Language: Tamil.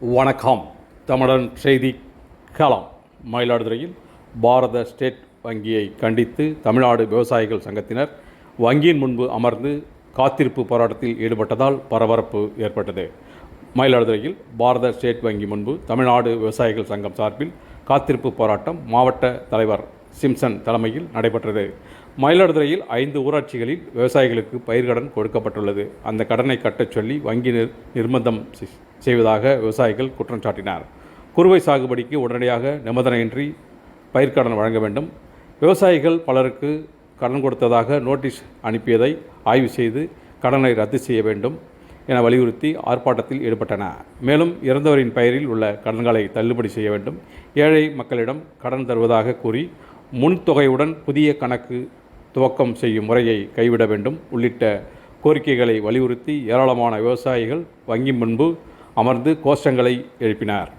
வணக்கம். தமிழன் செய்தி களம். மயிலாடுதுறையில் பாரத ஸ்டேட் வங்கியை கண்டித்து தமிழ்நாடு விவசாயிகள் சங்கத்தினர் வங்கியின் முன்பு அமர்ந்து காத்திருப்பு போராட்டத்தில் ஈடுபட்டதால் பரபரப்பு ஏற்பட்டது. மயிலாடுதுறையில் பாரத ஸ்டேட் வங்கி முன்பு தமிழ்நாடு விவசாயிகள் சங்கம் சார்பில் காத்திருப்பு போராட்டம் மாவட்ட தலைவர் சிம்சன் தலைமையில் நடைபெற்றது. மயிலாடுதுறையில் ஐந்து ஊராட்சிகளில் விவசாயிகளுக்கு பயிர்கடன் கொடுக்கப்பட்டுள்ளது. அந்த கடனை கட்டச் சொல்லி வங்கி நிர் நிர்பந்தம் செய்வதாக விவசாயிகள் குற்றம் சாட்டினார். குறுவை சாகுபடிக்கு உடனடியாக நிபந்தனையின்றி பயிர்க்கடன் வழங்க வேண்டும். விவசாயிகள் பலருக்கு கடன் கொடுத்ததாக நோட்டீஸ் அனுப்பியதை ஆய்வு செய்து கடனை ரத்து செய்ய வேண்டும் என வலியுறுத்தி ஆர்ப்பாட்டத்தில் ஈடுபட்டன. மேலும் இறந்தவரின் பெயரில் உள்ள கடன்களை தள்ளுபடி செய்ய வேண்டும். ஏழை மக்களிடம் கடன் தருவதாக கூறி முன்தொகையுடன் புதிய கணக்கு துவக்கம் செய்யும் முறையை கைவிட வேண்டும் உள்ளிட்ட கோரிக்கைகளை வலியுறுத்தி ஏராளமான விவசாயிகள் வங்கி முன்பு அமர்ந்து கோஷங்களை எழுப்பினார்.